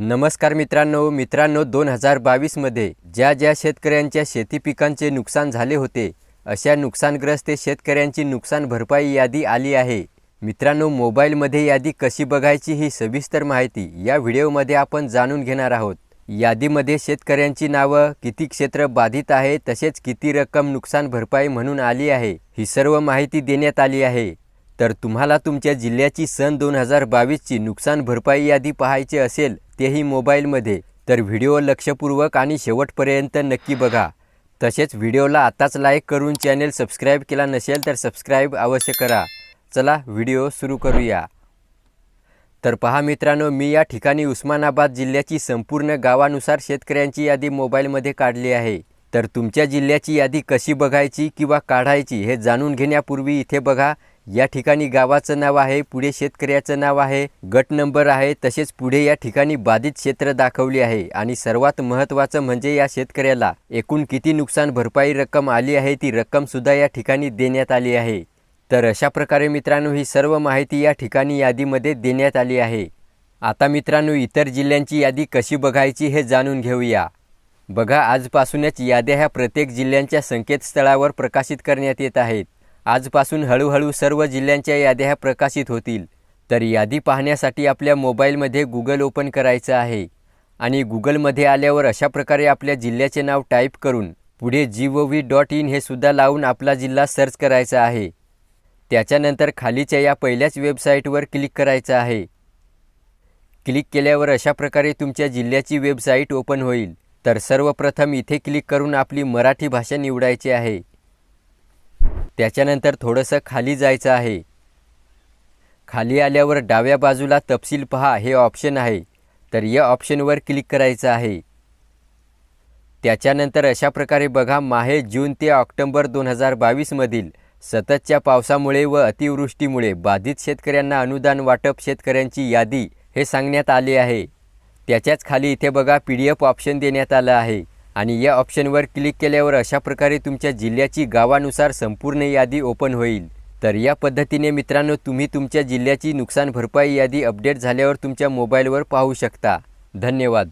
नमस्कार मित्रांनो मित्रांनो दोन हजार बावीसमध्ये ज्या ज्या शेतकऱ्यांच्या शेती पिकांचे नुकसान झाले होते अशा नुकसानग्रस्त शेतकऱ्यांची नुकसान भरपाई यादी आली आहे. मित्रांनो मोबाईलमध्ये यादी कशी बघायची ही सविस्तर माहिती या व्हिडिओमध्ये आपण जाणून घेणार आहोत. यादीमध्ये शेतकऱ्यांची नावं किती क्षेत्र बाधित आहे तसेच किती रक्कम नुकसान भरपाई म्हणून आली आहे ही सर्व माहिती देण्यात आली आहे. तर तुम्हाला तुमच्या जिल्ह्याची सन दोन हजार बावीसची नुकसान भरपाई यादी पाहायची असेल तेही मोबाईलमध्ये. तर व्हिडिओ लक्षपूर्वक आणि शेवटपर्यंत नक्की बघा. तसेच व्हिडिओला आताच लाईक करून चॅनेल सबस्क्राईब केला नसेल तर सबस्क्राईब अवश्य करा. चला व्हिडिओ सुरू करूया. तर पहा मित्रांनो मी या ठिकाणी उस्मानाबाद जिल्ह्याची संपूर्ण गावानुसार शेतकऱ्यांची यादी मोबाईलमध्ये काढली आहे. तर तुमच्या जिल्ह्याची यादी कशी बघायची किंवा काढायची हे जाणून घेण्यापूर्वी इथे बघा. या ठिकाणी गावाचं नाव आहे पुढे शेतकऱ्याचं नाव आहे गट नंबर आहे तसेच पुढे या ठिकाणी बाधित क्षेत्र दाखवली आहे. आणि सर्वात महत्त्वाचं म्हणजे या शेतकऱ्याला एकूण किती नुकसान भरपाई रक्कम आली आहे ती रक्कम सुद्धा या ठिकाणी देण्यात आली आहे. तर अशा प्रकारे मित्रांनो ही सर्व माहिती या ठिकाणी यादीमध्ये देण्यात आली आहे. आता मित्रांनो इतर जिल्ह्यांची यादी कशी बघायची हे जाणून घेऊया. बघा आजपासूनच याद्या ह्या प्रत्येक जिल्ह्यांच्या संकेतस्थळावर प्रकाशित करण्यात येत आहेत. आजपासून हळूहळू सर्व जिल्ह्यांच्या याद्या ह्या प्रकाशित होतील. तर यादी पाहण्यासाठी आपल्या मोबाईलमध्ये गुगल ओपन करायचं आहे. आणि गुगलमध्ये आल्यावर अशा प्रकारे आपल्या जिल्ह्याचे नाव टाईप करून पुढे G O V dot in हे सुद्धा लावून आपला जिल्हा सर्च करायचा आहे. त्याच्यानंतर खालीच्या या पहिल्याच वेबसाईटवर क्लिक करायचं आहे. क्लिक केल्यावर अशा प्रकारे तुमच्या जिल्ह्याची वेबसाईट ओपन होईल. तर सर्वप्रथम इथे क्लिक करून आपली मराठी भाषा निवडायची आहे. त्याच्यानंतर थोडंसं खाली जायचं आहे. खाली आल्यावर डाव्या बाजूला तपशील पहा हे ऑप्शन आहे. तर या ऑप्शनवर क्लिक करायचं आहे. त्याच्यानंतर अशा प्रकारे बघा माहे जून ते ऑक्टोबर दोन हजार बावीसमधील सततच्या पावसामुळे व अतिवृष्टीमुळे बाधित शेतकऱ्यांना अनुदान वाटप शेतकऱ्यांची यादी हे सांगण्यात आले आहे. त्याच्याच खाली इथे बघा पी डी एफ ऑप्शन देण्यात आलं आहे. आणि या ऑप्शनवर क्लिक केल्यावर अशा प्रकारे तुमच्या जिल्ह्याची गावानुसार संपूर्ण यादी ओपन होईल. तर या पद्धतीने मित्रांनो तुम्ही तुमच्या जिल्ह्याची नुकसान भरपाई यादी अपडेट झाल्यावर तुमच्या मोबाईलवर पाहू शकता. धन्यवाद.